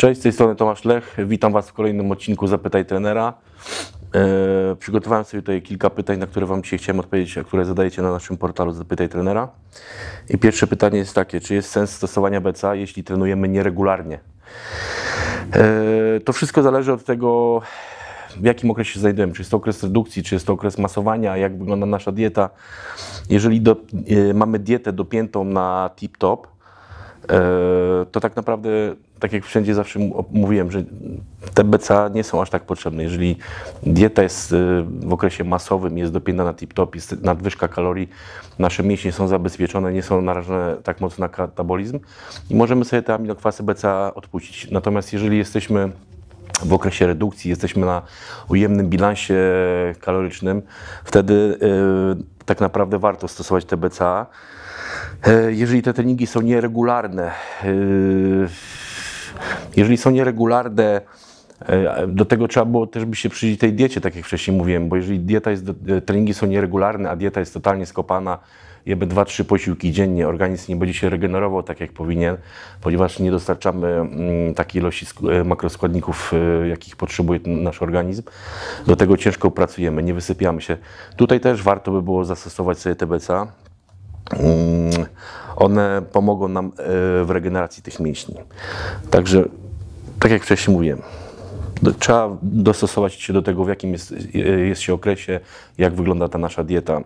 Cześć, z tej strony Tomasz Lech. Witam Was w kolejnym odcinku Zapytaj Trenera. E, przygotowałem sobie tutaj kilka pytań, na które Wam dzisiaj chciałem odpowiedzieć, a które zadajecie na naszym portalu Zapytaj Trenera. I pierwsze pytanie jest takie, czy jest sens stosowania BCA, jeśli trenujemy nieregularnie? E, to wszystko zależy od tego, w jakim okresie się znajdujemy. Czy jest to okres redukcji, czy jest to okres masowania, jak wygląda nasza dieta. Jeżeli do, e, mamy dietę dopiętą na tip-top, to tak naprawdę, tak jak wszędzie zawsze mówiłem, że te BCA nie są aż tak potrzebne. Jeżeli dieta jest e, w okresie masowym, jest dopięta na tip-top, jest nadwyżka kalorii, nasze mięśnie są zabezpieczone, nie są narażone tak mocno na katabolizm i możemy sobie te aminokwasy BCA odpuścić. Natomiast jeżeli jesteśmy w okresie redukcji, jesteśmy na ujemnym bilansie kalorycznym, wtedy y, tak naprawdę warto stosować te BCA. Y, jeżeli te treningi są nieregularne, y, jeżeli są nieregularne, y, do tego trzeba było też by się przyjrzeć tej diecie, tak jak wcześniej mówiłem, bo jeżeli dieta jest, treningi są nieregularne, a dieta jest totalnie skopana, jemy 2-3 posiłki dziennie, organizm nie będzie się regenerował tak jak powinien, ponieważ nie dostarczamy mm, takiej ilości sk- e, makroskładników, e, jakich potrzebuje nasz organizm. Do tego ciężko pracujemy, nie wysypiamy się. Tutaj też warto by było zastosować sobie TBC. Mm, One pomogą nam e, w regeneracji tych mięśni. Także, tak jak wcześniej mówiłem, trzeba dostosować się do tego, w jakim jest, jest się okresie, jak wygląda ta nasza dieta, mm,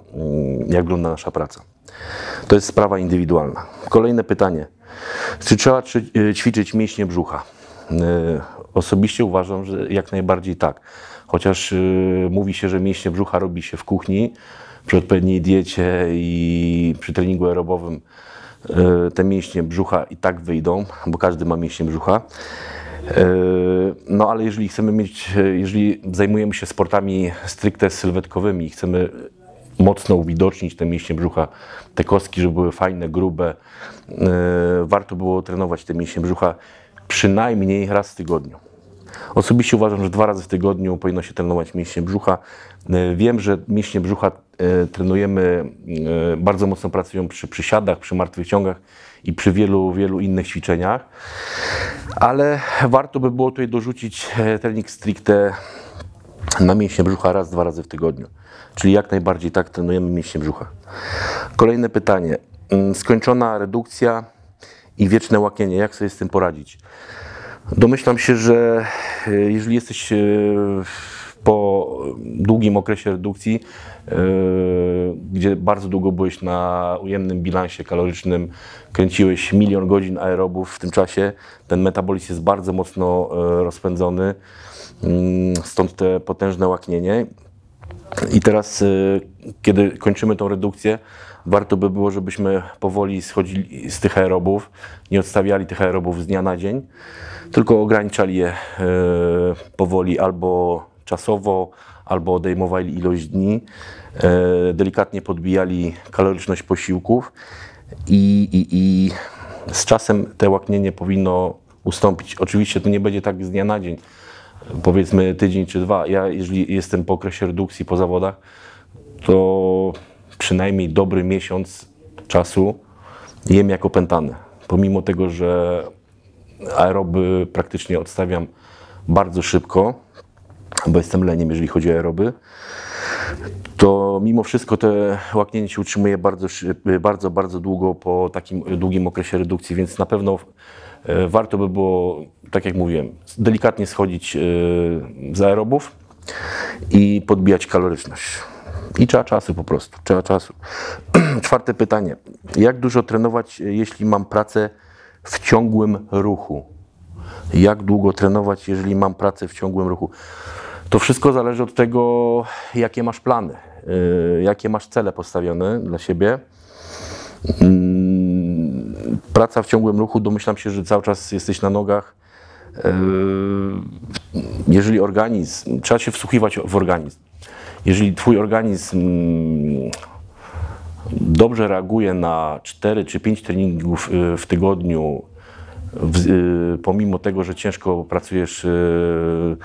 jak wygląda nasza praca. To jest sprawa indywidualna. Kolejne pytanie. Czy trzeba y, ćwiczyć mięśnie brzucha? Osobiście uważam, że jak najbardziej tak. Chociaż mówi się, że mięśnie brzucha robi się w kuchni, przy odpowiedniej diecie i przy treningu aerobowym y, te mięśnie brzucha i tak wyjdą, bo każdy ma mięśnie brzucha. E, No ale jeżeli chcemy mieć, e, jeżeli zajmujemy się sportami stricte sylwetkowymi chcemy mocno uwidocznić te mięśnie brzucha, te kostki, żeby były fajne, grube, e, warto było trenować te mięśnie brzucha przynajmniej raz w tygodniu. Osobiście uważam, że dwa razy w tygodniu powinno się trenować mięśnie brzucha. E, Wiem, że mięśnie brzucha e, trenujemy, e, bardzo mocno pracują przy przysiadach, przy martwych ciągach i przy wielu, wielu innych ćwiczeniach, ale warto by było tutaj dorzucić trening stricte na mięśnie brzucha raz, dwa razy w tygodniu. Czyli jak najbardziej tak trenujemy mięśnie brzucha. Kolejne pytanie. Mm, Skończona redukcja i wieczne łaknienie. Jak sobie z tym poradzić? Domyślam się, że e, jeżeli jesteś e, po długim okresie redukcji, e, gdzie bardzo długo byłeś na ujemnym bilansie kalorycznym, kręciłeś milion godzin aerobów w tym czasie, ten metabolizm jest bardzo mocno rozpędzony, mm, stąd te potężne łaknienie. I teraz, kiedy kończymy tą redukcję, warto by było, żebyśmy powoli schodzili z tych aerobów, nie odstawiali tych aerobów z dnia na dzień, tylko ograniczali je y, powoli albo czasowo, albo odejmowali ilość dni, y, delikatnie podbijali kaloryczność posiłków i, i, i z czasem te łaknienie powinno ustąpić. Oczywiście to nie będzie tak z dnia na dzień, powiedzmy tydzień czy dwa. Ja, jeżeli jestem po okresie redukcji po zawodach, to przynajmniej dobry miesiąc czasu jem jako pętany. Pomimo tego, że aeroby praktycznie odstawiam bardzo szybko, bo jestem leniem, jeżeli chodzi o aeroby, to mimo wszystko te łaknienie się utrzymuje bardzo, bardzo, bardzo długo po takim długim okresie redukcji, więc na pewno e, warto by było, tak jak mówiłem, delikatnie schodzić e, z aerobów i podbijać kaloryczność. I trzeba czasu po prostu, trzeba czasu. Czwarte pytanie. Jak dużo trenować, e, jeśli mam pracę w ciągłym ruchu? Jak długo trenować, jeżeli mam pracę w ciągłym ruchu? To wszystko zależy od tego, jakie masz plany, yy, jakie masz cele postawione dla siebie. Mm, Praca w ciągłym ruchu, domyślam się, że cały czas jesteś na nogach. Yy, Jeżeli organizm, trzeba się wsłuchiwać w organizm. Jeżeli twój organizm mm, dobrze reaguje na 4 czy 5 treningów y, w tygodniu, y, pomimo tego, że ciężko pracujesz, y,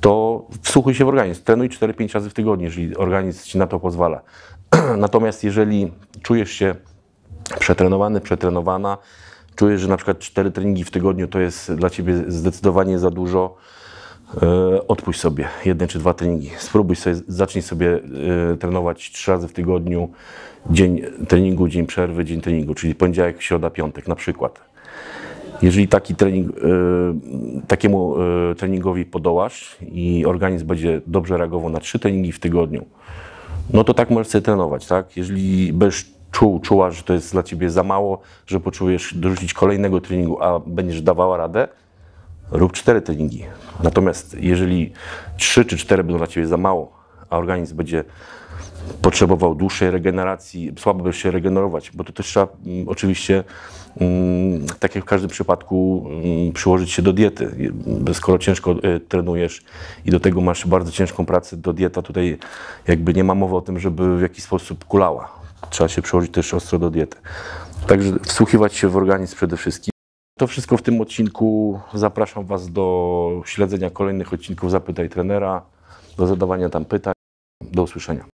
to wsłuchuj się w organizm. Trenuj 4-5 razy w tygodniu, jeżeli organizm ci na to pozwala. Natomiast jeżeli czujesz się przetrenowany, przetrenowana, czujesz, że na przykład cztery treningi w tygodniu to jest dla Ciebie zdecydowanie za dużo, odpuść sobie jeden czy dwa treningi. Spróbuj sobie, zacznij sobie e, trenować trzy razy w tygodniu, dzień treningu, dzień przerwy, dzień treningu, czyli poniedziałek, środa, piątek na przykład. Jeżeli taki trening, e, takiemu e, treningowi podołasz i organizm będzie dobrze reagował na trzy treningi w tygodniu, no to tak możesz sobie trenować, tak? Jeżeli będziesz czuł, czuła, że to jest dla Ciebie za mało, że poczujesz dorzucić kolejnego treningu, a będziesz dawała radę, rób cztery treningi. Natomiast jeżeli trzy czy cztery będą dla Ciebie za mało, a organizm będzie potrzebował dłuższej regeneracji, słabo będziesz się regenerować, bo to też trzeba mm, oczywiście, mm, tak jak w każdym przypadku, mm, przyłożyć się do diety. Skoro ciężko y, trenujesz i do tego masz bardzo ciężką pracę, to dieta tutaj jakby nie ma mowy o tym, żeby w jakiś sposób kulała. Trzeba się przyłożyć też ostro do diety. Także wsłuchiwać się w organizm przede wszystkim. To wszystko w tym odcinku. Zapraszam Was do śledzenia kolejnych odcinków Zapytaj Trenera, do zadawania tam pytań. Do usłyszenia.